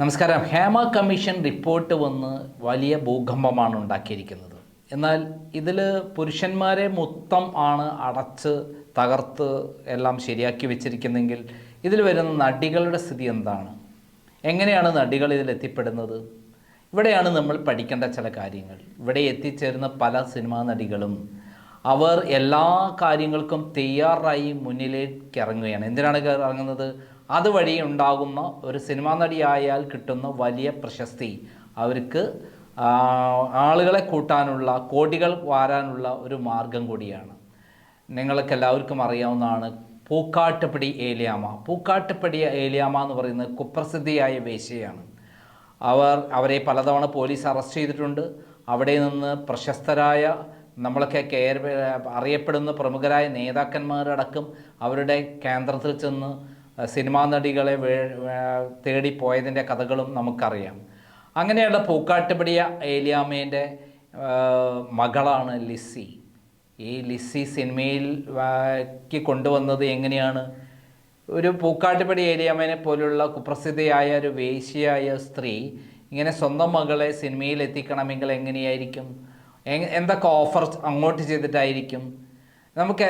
നമസ്കാരം. Hema commission report വന്ന് വലിയ ഭൂകമ്പമാണ് ഉണ്ടാക്കിയിരിക്കുന്നത്. എന്നാൽ ഇതിൽ പുരുഷന്മാരെ മൊത്തം ആണ് അടച്ച് തകർത്ത് എല്ലാം ശരിയാക്കി വെച്ചിരിക്കുന്നെങ്കിൽ ഇതിൽ വരുന്ന നടികളുടെ സ്ഥിതി എന്താണ്? എങ്ങനെയാണ് നടികൾ ഇതിൽ എത്തിപ്പെടുന്നത്? ഇവിടെയാണ് നമ്മൾ പഠിക്കേണ്ട ചില കാര്യങ്ങൾ. ഇവിടെ എത്തിച്ചേരുന്ന പല സിനിമാ നടികളും അവർ എല്ലാ കാര്യങ്ങൾക്കും തയ്യാറായി മുന്നിലേക്ക് ഇറങ്ങുകയാണ്. എന്തിനാണ് ഇറങ്ങുന്നത്? അതുവഴി ഉണ്ടാകുന്ന ഒരു സിനിമാ നടിയായാൽ കിട്ടുന്ന വലിയ പ്രശസ്തി. അവർക്ക് ആളുകളെ കൂട്ടാനുള്ള കോടികൾ വാരാനുള്ള ഒരു മാർഗം കൂടിയാണ്. നിങ്ങൾക്ക് എല്ലാവർക്കും അറിയാവുന്നതാണ് പൂക്കാട്ടുപടി ഏലിയാമ പൂക്കാട്ടുപടി ഏലിയാമ എന്ന് പറയുന്നത് കുപ്രസിദ്ധിയായ വേശ്യയാണ്. അവർ അവരെ പലതവണ പോലീസ് അറസ്റ്റ് ചെയ്തിട്ടുണ്ട്. അവിടെ നിന്ന് പ്രശസ്തരായ നമ്മളൊക്കെ കെയർ അറിയപ്പെടുന്ന പ്രമുഖരായ നേതാക്കന്മാരടക്കം അവരുടെ കേന്ദ്രത്തിൽ ചെന്ന് സിനിമാ നടികളെ വേ- വേ- തേടി പോയതിന്റെ കഥകളും നമുക്കറിയാം. അങ്ങനെയുള്ള പൂക്കാട്ടുപടിയ ഏലിയാമേന്റെ മകളാണ് ലിസി ഈ ലിസി സിനിമയിൽ ക്ക് കൊണ്ടുവന്നത് എങ്ങനെയാണ്? ഒരു പൂക്കാട്ടുപടി ഏലിയാമ്മേനെ പോലുള്ള കുപ്രസിദ്ധയായ ഒരു വേശിയായ സ്ത്രീ ഇങ്ങനെ സ്വന്തം മകളെ സിനിമയിൽ എത്തിക്കണമെങ്കിൽ എങ്ങനെയായിരിക്കും? എന്തൊക്കെ ഓഫർ അങ്ങോട്ട് ചെയ്തിട്ടായിരിക്കും? നമുക്ക്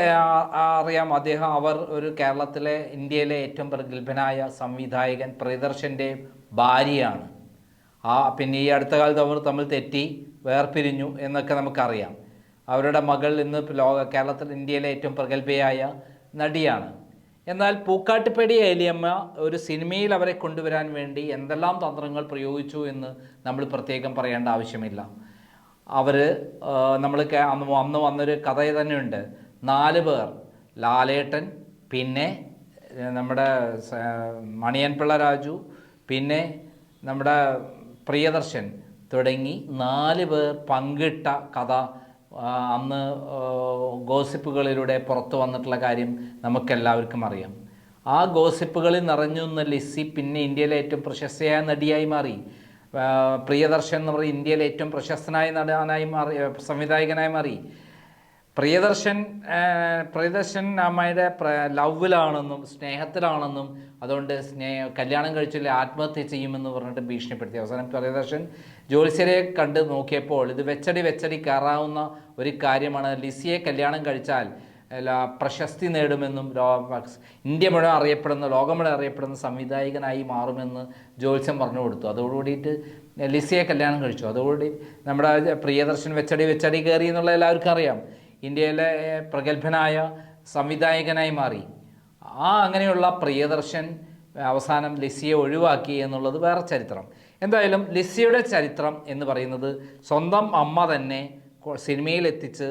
അറിയാം അദ്ദേഹം അവർ ഒരു കേരളത്തിലെ ഇന്ത്യയിലെ ഏറ്റവും പ്രഗത്ഭനായ സംവിധായകൻ പ്രിയദർശന്റെ ഭാര്യയാണ്. ആ പിന്നെ ഈ അടുത്ത കാലത്ത് അവർ തമ്മിൽ തെറ്റി വേർപിരിഞ്ഞു എന്നൊക്കെ നമുക്കറിയാം. അവരുടെ മകൾ ഇന്ന് ലോക കേരളത്തിൽ ഇന്ത്യയിലെ ഏറ്റവും പ്രഗത്ഭയായ നടിയാണ്. എന്നാൽ പൂക്കാട്ടുപേടി ഏലിയമ്മ ഒരു സിനിമയിൽ അവരെ കൊണ്ടുവരാൻ വേണ്ടി എന്തെല്ലാം തന്ത്രങ്ങൾ പ്രയോഗിച്ചു എന്ന് നമ്മൾ പ്രത്യേകം പറയേണ്ട ആവശ്യമില്ല. അവർ നമ്മൾ അന്ന് അന്ന് വന്നൊരു കഥ തന്നെയുണ്ട്. നാല് പേർ. ലാലേട്ടൻ പിന്നെ നമ്മുടെ മണിയൻപിള്ള രാജു പിന്നെ നമ്മുടെ പ്രിയദർശൻ തുടങ്ങി നാല് പേർ പങ്കിട്ട കഥ അന്ന് ഗോസിപ്പുകളിലൂടെ പുറത്തു വന്നിട്ടുള്ള കാര്യം നമുക്കെല്ലാവർക്കും അറിയാം. ആ ഗോസിപ്പുകളിൽ നിറഞ്ഞു നിന്ന ലിസി പിന്നെ ഇന്ത്യയിലെ ഏറ്റവും പ്രശസ്തയായ നടിയായി മാറി. പ്രിയദർശൻ എന്ന് പറയുന്ന ഇന്ത്യയിലെ ഏറ്റവും പ്രശസ്തനായ നടനായി മാറി സംവിധായകനായി മാറി. പ്രിയദർശൻ പ്രിയദർശൻ അമ്മയുടെ ലവിലാണെന്നും സ്നേഹത്തിലാണെന്നും അതുകൊണ്ട് സ്നേഹ കല്യാണം കഴിച്ചില്ല ആത്മഹത്യ ചെയ്യുമെന്ന് പറഞ്ഞിട്ട് ഭീഷണിപ്പെടുത്തി. അവസാനം പ്രിയദർശൻ ജ്യോത്സ്യരെ കണ്ട് നോക്കിയപ്പോൾ ഇത് വെച്ചടി വെച്ചടി കയറാവുന്ന ഒരു കാര്യമാണ്. ലിസിയെ കല്യാണം കഴിച്ചാൽ പ്രശസ്തി നേടുമെന്നും ഇന്ത്യ മുഴുവൻ അറിയപ്പെടുന്ന ലോകം മുഴുവൻ അറിയപ്പെടുന്ന സംവിധായകനായി മാറുമെന്ന് ജ്യോത്സ്യം പറഞ്ഞു കൊടുത്തു. അതോടുകൂടിയിട്ട് ലിസിയെ കല്യാണം കഴിച്ചു. അതോടുകൂടി നമ്മുടെ പ്രിയദർശൻ വെച്ചടി വെച്ചടി കയറി എന്നുള്ള എല്ലാവർക്കും അറിയാം. ഇന്ത്യയിലെ പ്രഗത്ഭനായ സംവിധായകനായി മാറി. ആ അങ്ങനെയുള്ള പ്രിയദർശൻ അവസാനം ലിസിയെ ഒഴിവാക്കി എന്നുള്ളത് വേറെ ചരിത്രം. എന്തായാലും ലിസിയുടെ ചരിത്രം എന്ന് പറയുന്നത് സ്വന്തം അമ്മ തന്നെ സിനിമയിലെത്തിച്ച്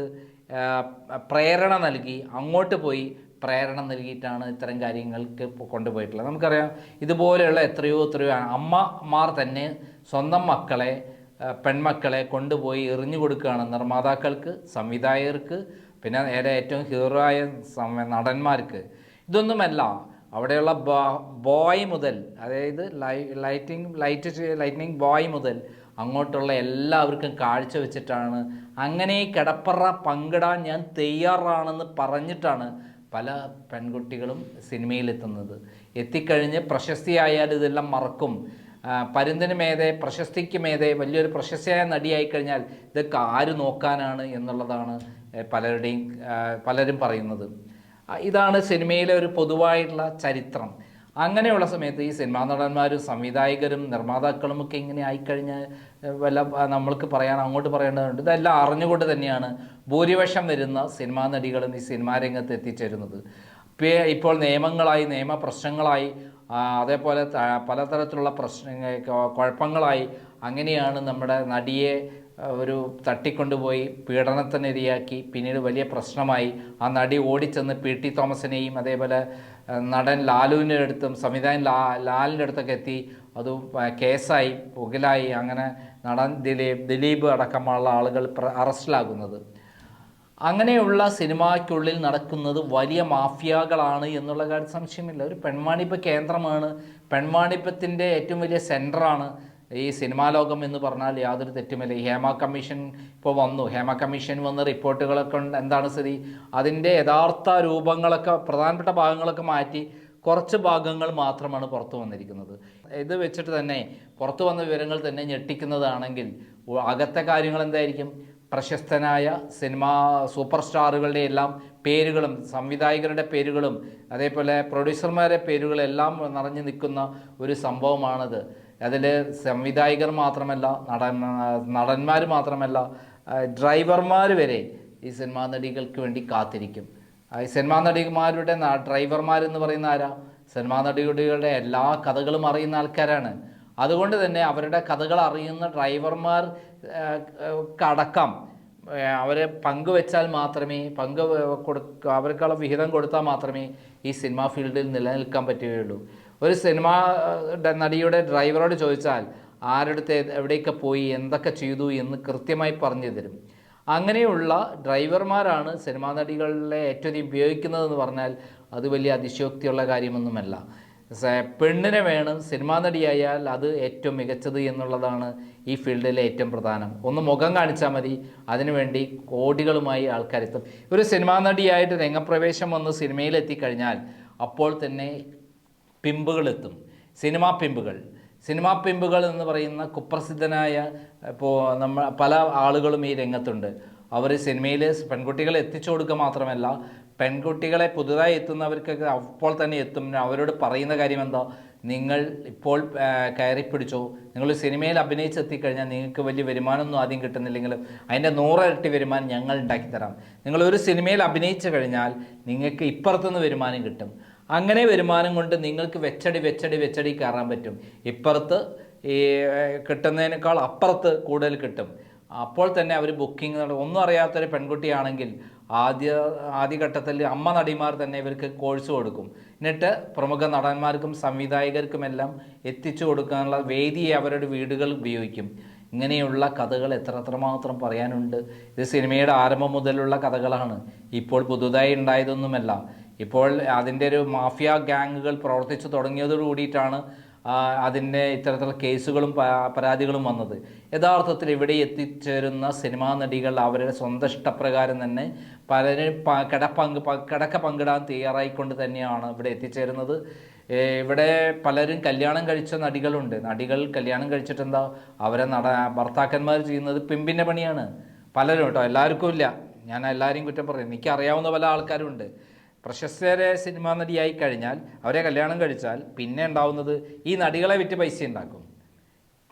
പ്രേരണ നൽകി അങ്ങോട്ട് പോയി പ്രേരണ നൽകിയിട്ടാണ് ഇത്തരം കാര്യങ്ങൾക്ക് കൊണ്ടുപോയിട്ടുള്ളത്. നമുക്കറിയാം ഇതുപോലെയുള്ള എത്രയോ എത്രയോ അമ്മമാർ തന്നെ സ്വന്തം മക്കളെ പെൺമക്കളെ കൊണ്ടുപോയി എറിഞ്ഞു കൊടുക്കുകയാണ് നിർമ്മാതാക്കൾക്ക് സംവിധായകർക്ക് പിന്നെ നേരെ ഏറ്റവും ഹീറോ ആയ നടന്മാർക്ക്. ഇതൊന്നുമല്ല അവിടെയുള്ള ബോയ് മുതൽ അതായത് ലൈറ്റിംഗ് ലൈറ്റ് ലൈറ്റിനിങ് ബോയ് മുതൽ അങ്ങോട്ടുള്ള എല്ലാവർക്കും കാഴ്ച വെച്ചിട്ടാണ്. അങ്ങനെ കിടപ്പറ പങ്കിടാൻ ഞാൻ തയ്യാറാണെന്ന് പറഞ്ഞിട്ടാണ് പല പെൺകുട്ടികളും സിനിമയിലെത്തുന്നത്. എത്തിക്കഴിഞ്ഞ് പ്രശസ്തിയായാൽ ഇതെല്ലാം മറക്കും. പരുന്തിന് മേതെ പ്രശസ്തിക്ക് മേതെ വലിയൊരു പ്രശസ്തിയായ നടിയായി കഴിഞ്ഞാൽ ഇതൊക്കെ ആര് നോക്കാനാണ് എന്നുള്ളതാണ് പലരുടെയും പലരും പറയുന്നത്. ഇതാണ് സിനിമയിലെ ഒരു പൊതുവായിട്ടുള്ള ചരിത്രം. അങ്ങനെയുള്ള സമയത്ത് ഈ സിനിമാ നടന്മാരും സംവിധായകരും നിർമ്മാതാക്കളും ഒക്കെ ഇങ്ങനെ ആയിക്കഴിഞ്ഞാൽ വല്ല നമ്മൾക്ക് പറയാൻ അങ്ങോട്ട് പറയേണ്ടതുണ്ട്. ഇതെല്ലാം അറിഞ്ഞുകൊണ്ട് തന്നെയാണ് ഭൂരിപക്ഷം വരുന്ന സിനിമാ നടികളും ഈ സിനിമാ രംഗത്ത് എത്തിച്ചേരുന്നത്. ഇപ്പോൾ നിയമങ്ങളായി നിയമ പ്രശ്നങ്ങളായി അതേപോലെ പലതരത്തിലുള്ള പ്രശ്നങ്ങൾ കുഴപ്പങ്ങളായി അങ്ങനെയാണ് നമ്മുടെ നടിയെ ഒരു തട്ടിക്കൊണ്ടുപോയി പീഡനത്തിനിരയാക്കി പിന്നീട് വലിയ പ്രശ്നമായി ആ നടി ഓടിച്ചെന്ന് പി ടി തോമസിനെയും അതേപോലെ നടൻ ലാലുവിന്റെ അടുത്തും സംവിധായകൻ ലാ ലാലിന്റെ അടുത്തൊക്കെ എത്തി. അത് കേസായി പുകലായി. അങ്ങനെ നടൻ ദിലീപ് ദിലീപ് അടക്കമുള്ള ആളുകൾ അറസ്റ്റിലാകുന്നത്. അങ്ങനെയുള്ള സിനിമയ്ക്കുള്ളിൽ നടക്കുന്നത് വലിയ മാഫിയകളാണ് എന്നുള്ള കാര്യം സംശയമില്ല. ഒരു പെൺവാണിപ്പ് കേന്ദ്രമാണ്. പെൺവാണിപ്പത്തിന്റെ ഏറ്റവും വലിയ സെന്ററാണ് ഈ സിനിമാ ലോകം എന്ന് പറഞ്ഞാൽ യാതൊരു തെറ്റുമില്ല. ഈ ഹേമ കമ്മീഷൻ ഇപ്പോൾ വന്നു. ഹേമ കമ്മീഷൻ വന്ന റിപ്പോർട്ടുകളൊക്കെ എന്താണ് സ്ഥിതി? അതിന്റെ യഥാർത്ഥ രൂപങ്ങളൊക്കെ പ്രധാനപ്പെട്ട ഭാഗങ്ങളൊക്കെ മാറ്റി കുറച്ച് ഭാഗങ്ങൾ മാത്രമാണ് പുറത്തു വന്നിരിക്കുന്നത്. ഇത് വെച്ചിട്ട് തന്നെ പുറത്തു വന്ന വിവരങ്ങൾ തന്നെ ഞെട്ടിക്കുന്നതാണെങ്കിൽ അകത്തെ കാര്യങ്ങൾ എന്തായിരിക്കും? പ്രശസ്തനായ സിനിമാ സൂപ്പർ സ്റ്റാറുകളുടെ എല്ലാം പേരുകളും സംവിധായകരുടെ പേരുകളും അതേപോലെ പ്രൊഡ്യൂസർമാരുടെ പേരുകളെല്ലാം നിറഞ്ഞു നിൽക്കുന്ന ഒരു സംഭവമാണത്. അതിൽ സംവിധായകർ മാത്രമല്ല നടൻ നടന്മാർ മാത്രമല്ല ഡ്രൈവർമാർ വരെ ഈ സിനിമാ നടികൾക്ക് വേണ്ടി കാത്തിരിക്കും. ഈ സിനിമാ നടിമാരുടെ ഡ്രൈവർമാരെന്ന് പറയുന്ന ആരാ? സിനിമാ നടികളുടെ എല്ലാ കഥകളും അറിയുന്ന ആൾക്കാരാണ്. അതുകൊണ്ട് തന്നെ അവരുടെ കഥകൾ അറിയുന്ന ഡ്രൈവർമാർ കടക്കാം അവരെ പങ്കുവെച്ചാൽ മാത്രമേ പങ്ക് കൊടുക്ക അവർക്കുള്ള വിഹിതം കൊടുത്താൽ മാത്രമേ ഈ സിനിമാ ഫീൽഡിൽ നിലനിൽക്കാൻ പറ്റുകയുള്ളൂ. ഒരു സിനിമ നടിയുടെ ഡ്രൈവറോട് ചോദിച്ചാൽ ആരുടെ എവിടെയൊക്കെ പോയി എന്തൊക്കെ ചെയ്തു എന്ന് കൃത്യമായി പറഞ്ഞു തരും. അങ്ങനെയുള്ള ഡ്രൈവർമാരാണ് സിനിമാ നടികളിലെ ഏറ്റവും ഉപയോഗിക്കുന്നതെന്ന് പറഞ്ഞാൽ അത് വലിയ അതിശയോക്തിയുള്ള കാര്യമൊന്നുമല്ല. പെണ്ണിനെ വേണം സിനിമാ നടിയായാൽ അത് ഏറ്റവും മികച്ചത് എന്നുള്ളതാണ് ഈ ഫീൽഡിലെ ഏറ്റവും പ്രധാനം. ഒന്ന് മുഖം കാണിച്ചാൽ മതി അതിനുവേണ്ടി കോടികളുമായി ആൾക്കാരെത്തും ഒരു സിനിമാ നടിയായിട്ട് രംഗപ്രവേശം വന്ന് സിനിമയിൽ എത്തിക്കഴിഞ്ഞാൽ അപ്പോൾ തന്നെ പിമ്പുകളെത്തും സിനിമാ പിമ്പുകൾ. സിനിമാ പിമ്പുകൾ എന്ന് പറയുന്ന കുപ്രസിദ്ധനായ ഇപ്പോൾ നമ്മൾ പല ആളുകളും ഈ രംഗത്തുണ്ട്. അവർ സിനിമയിൽ പെൺകുട്ടികളെ എത്തിച്ചു കൊടുക്കുക മാത്രമല്ല പെൺകുട്ടികളെ പുതുതായി എത്തുന്നവർക്കൊക്കെ അപ്പോൾ തന്നെ എത്തും. അവരോട് പറയുന്ന കാര്യം എന്താ നിങ്ങൾ ഇപ്പോൾ കയറി പിടിച്ചോ. നിങ്ങൾ സിനിമയിൽ അഭിനയിച്ചെത്തിക്കഴിഞ്ഞാൽ നിങ്ങൾക്ക് വലിയ വരുമാനമൊന്നും ആദ്യം കിട്ടുന്നില്ലെങ്കിലും അതിന്റെ നൂറിരട്ടി വരുമാനം ഞങ്ങൾ ഉണ്ടാക്കിത്തരാം. നിങ്ങൾ ഒരു സിനിമയിൽ അഭിനയിച്ചു കഴിഞ്ഞാൽ നിങ്ങൾക്ക് ഇപ്പുറത്തുനിന്ന് വരുമാനം കിട്ടും. അങ്ങനെ വരുമാനം കൊണ്ട് നിങ്ങൾക്ക് വെച്ചടി വെച്ചടി വെച്ചടി കയറാൻ പറ്റും. ഇപ്പുറത്ത് ഈ കിട്ടുന്നതിനേക്കാൾ അപ്പുറത്ത് കൂടുതൽ കിട്ടും. അപ്പോൾ തന്നെ അവർ ബുക്കിംഗ് ഒന്നും അറിയാത്തൊരു പെൺകുട്ടിയാണെങ്കിൽ ആദ്യ ആദ്യഘട്ടത്തിൽ അമ്മ നടിമാർ തന്നെ ഇവർക്ക് കോഴ്സ് കൊടുക്കും. എന്നിട്ട് പ്രമുഖ നടന്മാർക്കും സംവിധായകർക്കുമെല്ലാം എത്തിച്ചു കൊടുക്കാനുള്ള വേദിയെ അവരുടെ വീടുകൾ ഉപയോഗിക്കും. ഇങ്ങനെയുള്ള കഥകൾ എത്ര എത്രമാത്രം പറയാനുണ്ട്. ഇത് സിനിമയുടെ ആരംഭം മുതലുള്ള കഥകളാണ്. ഇപ്പോൾ പുതുതായി ഉണ്ടായതൊന്നുമല്ല. ഇപ്പോൾ അതിന്റെ ഒരു മാഫിയ ഗ്യാങ്ങുകൾ പ്രവർത്തിച്ചു തുടങ്ങിയതോടു കൂടിയിട്ടാണ് അതിന്റെ ഇത്തരത്തിലുള്ള കേസുകളും പരാതികളും വന്നത്. യഥാർത്ഥത്തിൽ ഇവിടെ എത്തിച്ചേരുന്ന സിനിമാ നടികൾ അവരുടെ സ്വന്തം ഇഷ്ടപ്രകാരം തന്നെ പലരും കിടപ്പങ്ക് കിടക്ക പങ്കിടാൻ തയ്യാറായിക്കൊണ്ട് തന്നെയാണ് ഇവിടെ എത്തിച്ചേരുന്നത്. ഇവിടെ പലരും കല്യാണം കഴിച്ച നടികളുണ്ട്. നടികൾ കല്യാണം കഴിച്ചിട്ടെന്താ? അവരെ നട ഭർത്താക്കന്മാർ ചെയ്യുന്നത് പിമ്പിന്റെ പണിയാണ്. പലരും കേട്ടോ എല്ലാവർക്കും ഇല്ല. ഞാൻ എല്ലാവരെയും കുറ്റം പറയും. എനിക്ക് അറിയാവുന്ന പല ആൾക്കാരുണ്ട് പ്രശസ്തരെ സിനിമാ നടിയായി കഴിഞ്ഞാൽ അവരെ കല്യാണം കഴിച്ചാൽ പിന്നെ ഉണ്ടാവുന്നത് ഈ നടികളെ വിറ്റ് പൈസ ഉണ്ടാക്കും.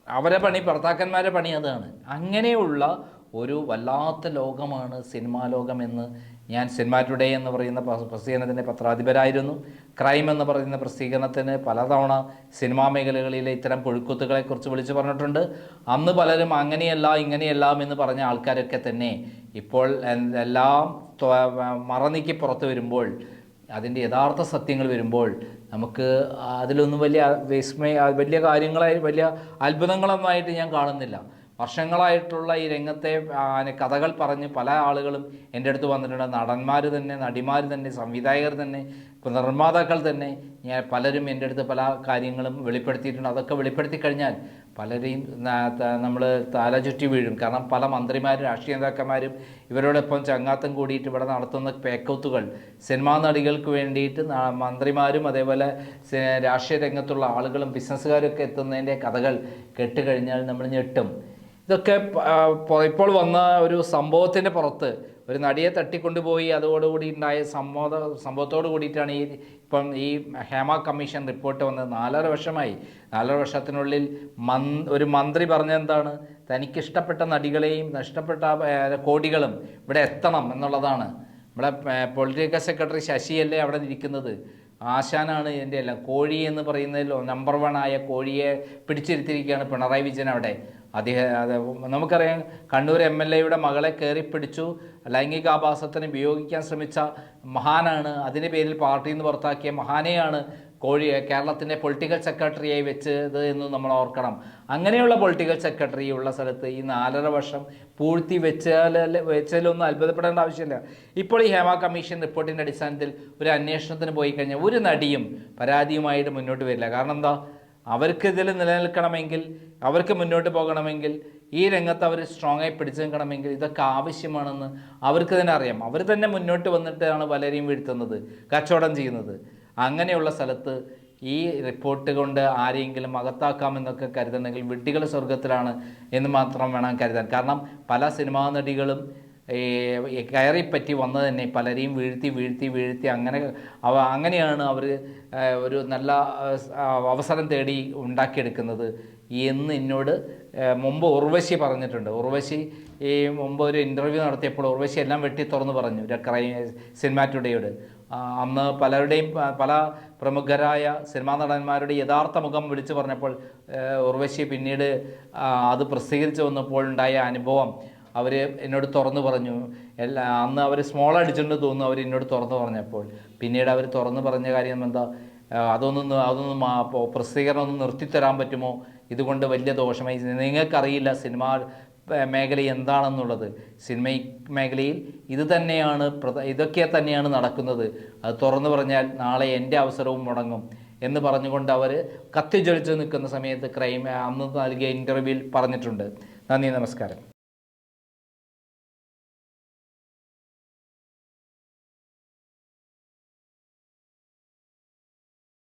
അവരെ പണി ഭർത്താക്കന്മാരെ പണി അതാണ്. അങ്ങനെയുള്ള ഒരു വല്ലാത്ത ലോകമാണ് സിനിമാ ലോകമെന്ന് ഞാൻ സിനിമ ടുഡേ എന്ന് പറയുന്ന പ്ര- പ്രസിദ്ധീകരണത്തിന്റെ പത്രാധിപരായിരുന്നു. ക്രൈം എന്ന് പറയുന്ന പ്രസിദ്ധീകരണത്തിന് പലതവണ സിനിമാ മേഖലകളിലെ ഇത്തരം പുഴുക്കുത്തുകളെക്കുറിച്ച് വിളിച്ചു പറഞ്ഞിട്ടുണ്ട്. അന്ന് പലരും അങ്ങനെയല്ല ഇങ്ങനെയല്ല എന്ന് പറഞ്ഞ ആൾക്കാരൊക്കെ തന്നെ ഇപ്പോൾ എല്ലാം മറന്നിക്ക് പുറത്ത് വരുമ്പോൾ അതിന്റെ യഥാർത്ഥ സത്യങ്ങൾ വരുമ്പോൾ നമുക്ക് അതിലൊന്നും വലിയ വിസ്മയ വലിയ കാര്യങ്ങളായി വലിയ അത്ഭുതങ്ങളൊന്നുമായിട്ട് ഞാൻ കാണുന്നില്ല. വർഷങ്ങളായിട്ടുള്ള ഈ രംഗത്തെ കഥകൾ പറഞ്ഞ് പല ആളുകളും എന്റെ അടുത്ത് വന്നിട്ടുണ്ട്. നടന്മാർ തന്നെ നടിമാർ തന്നെ സംവിധായകർ തന്നെ നിർമ്മാതാക്കൾ തന്നെ. ഞാൻ പലരും എന്റെ അടുത്ത് പല കാര്യങ്ങളും വെളിപ്പെടുത്തിയിട്ടുണ്ട്. അതൊക്കെ വെളിപ്പെടുത്തി കഴിഞ്ഞാൽ പലരെയും നമ്മൾ തല ചുറ്റി വീഴും. കാരണം പല മന്ത്രിമാരും രാഷ്ട്രീയ നേതാക്കന്മാരും ഇവരോടൊപ്പം ചങ്ങാത്തം കൂടിയിട്ട് ഇവിടെ നടത്തുന്ന പേക്കൗത്തുകൾ സിനിമാ നടികൾക്ക് വേണ്ടിയിട്ട് മന്ത്രിമാരും അതേപോലെ രാഷ്ട്രീയ രംഗത്തുള്ള ആളുകളും ബിസിനസ്സുകാരും ഒക്കെ എത്തുന്നതിന്റെ കഥകൾ കേട്ടുകഴിഞ്ഞാൽ നമ്മൾ ഞെട്ടും. ഇതൊക്കെ ഇപ്പോൾ വന്ന ഒരു സംഭവത്തിന്റെ പുറത്ത് ഒരു നടിയെ തട്ടിക്കൊണ്ടുപോയി അതോടുകൂടി ഉണ്ടായ സമ്മോദ സംഭവത്തോട് കൂടിയിട്ടാണ് ഈ ഇപ്പം ഈ ഹേമ കമ്മീഷൻ റിപ്പോർട്ട് വന്നത്. നാലര വർഷമായി. നാലര വർഷത്തിനുള്ളിൽ ഒരു മന്ത്രി പറഞ്ഞെന്താണ്? തനിക്കിഷ്ടപ്പെട്ട നടികളെയും നഷ്ടപ്പെട്ട കോടികളും ഇവിടെ എത്തണം എന്നുള്ളതാണ്. നമ്മുടെ പൊളിറ്റിക്കൽ സെക്രട്ടറി ശശിയല്ലേ അവിടെ ഇരിക്കുന്നത്? ആശാനാണ് എന്റെ എല്ലാം. കോഴി എന്ന് പറയുന്നതിൽ നമ്പർ വൺ ആയ കോഴിയെ പിടിച്ചിരുത്തിയിരിക്കുകയാണ് പിണറായി വിജയൻ അവിടെ. അദ്ദേഹം നമുക്കറിയാം കണ്ണൂർ എം എൽ എയുടെ മകളെ കയറി പിടിച്ചു ലൈംഗികാഭാസത്തിന് ഉപയോഗിക്കാൻ ശ്രമിച്ച മഹാനാണ് അതിന്റെ പേരിൽ പാർട്ടിയിൽ നിന്ന് പുറത്താക്കിയ മഹാനെയാണ് കോഴി കേരളത്തിന്റെ പൊളിറ്റിക്കൽ സെക്രട്ടറിയായി വെച്ചത് എന്ന് നമ്മൾ ഓർക്കണം. അങ്ങനെയുള്ള പൊളിറ്റിക്കൽ സെക്രട്ടറി ഉള്ള സ്ഥലത്ത് ഈ നാലര വർഷം പൂഴ്ത്തി വെച്ചാൽ വെച്ചാലൊന്നും അത്ഭുതപ്പെടേണ്ട ആവശ്യമില്ല. ഇപ്പോൾ ഈ ഹേമ കമ്മീഷൻ റിപ്പോർട്ടിന്റെ അടിസ്ഥാനത്തിൽ ഒരു അന്വേഷണത്തിന് പോയി കഴിഞ്ഞാൽ ഒരു നടിയും പരാതിയുമായിട്ട് മുന്നോട്ട് വരില്ല. കാരണം എന്താ? അവർക്ക് ഇതിൽ നിലനിൽക്കണമെങ്കിൽ അവർക്ക് മുന്നോട്ട് പോകണമെങ്കിൽ ഈ രംഗത്ത് അവർ സ്ട്രോങ് ആയി പിടിച്ചു നിൽക്കണമെങ്കിൽ ഇതൊക്കെ ആവശ്യമാണെന്ന് അവർക്ക് തന്നെ അറിയാം. അവർ തന്നെ മുന്നോട്ട് വന്നിട്ടാണ് പലരെയും വീഴ്ത്തുന്നത് കച്ചവടം ചെയ്യുന്നത്. അങ്ങനെയുള്ള സ്ഥലത്ത് ഈ റിപ്പോർട്ട് കൊണ്ട് ആരെയെങ്കിലും അകത്താക്കാമെന്നൊക്കെ കരുതണമെങ്കിൽ വിഡ്ഢികൾ സ്വർഗത്തിലാണ് എന്ന് മാത്രം വേണം കരുതാൻ. കാരണം പല സിനിമാ നടികളും കയറിപ്പറ്റി വന്നത് തന്നെ പലരെയും വീഴ്ത്തി വീഴ്ത്തി വീഴ്ത്തി അങ്ങനെ അവ അങ്ങനെയാണ് അവർ ഒരു നല്ല അവസരം തേടി ഉണ്ടാക്കിയെടുക്കുന്നത്. എന്ന് എന്നോട് മുമ്പ് ഉർവശി പറഞ്ഞിട്ടുണ്ട്. ഉർവശി ഈ മുമ്പ് ഒരു ഇന്റർവ്യൂ നടത്തിയപ്പോൾ ഉർവശി എല്ലാം വെട്ടി തുറന്ന് പറഞ്ഞു ക്രൈം സിനിമാ ടുഡേയോട്. അന്ന് പലരുടെയും പല പ്രമുഖരായ സിനിമാ നടന്മാരുടെ യഥാർത്ഥ മുഖം വിളിച്ചു പറഞ്ഞപ്പോൾ ഉർവശി പിന്നീട് അത് പ്രസിദ്ധീകരിച്ചു വന്നപ്പോൾ ഉണ്ടായ അനുഭവം അവർ എന്നോട് തുറന്നു പറഞ്ഞു. എല്ലാ അന്ന് അവർ സ്മോൾ അടിച്ചിട്ടുണ്ട് തോന്നുന്നു അവർ എന്നോട് തുറന്നു പറഞ്ഞപ്പോൾ. പിന്നീട് അവർ തുറന്നു പറഞ്ഞ കാര്യം എന്താ? അതൊന്നും അതൊന്നും പ്രസിദ്ധീകരണം ഒന്ന് നിർത്തിത്തരാൻ പറ്റുമോ? ഇതുകൊണ്ട് വലിയ ദോഷമായി നിങ്ങൾക്കറിയില്ല സിനിമ മേഖല എന്താണെന്നുള്ളത്. സിനിമ മേഖലയിൽ ഇത് തന്നെയാണ് ഇതൊക്കെ തന്നെയാണ് നടക്കുന്നത്. അത് തുറന്നു പറഞ്ഞാൽ നാളെ എന്റെ അവസരവും മുടങ്ങും എന്ന് പറഞ്ഞുകൊണ്ട് അവർ കത്തിജ്വലിച്ച് നിൽക്കുന്ന സമയത്ത് ക്രൈം അന്ന് നൽകിയ ഇന്റർവ്യൂവിൽ പറഞ്ഞിട്ടുണ്ട്. നന്ദി നമസ്കാരം.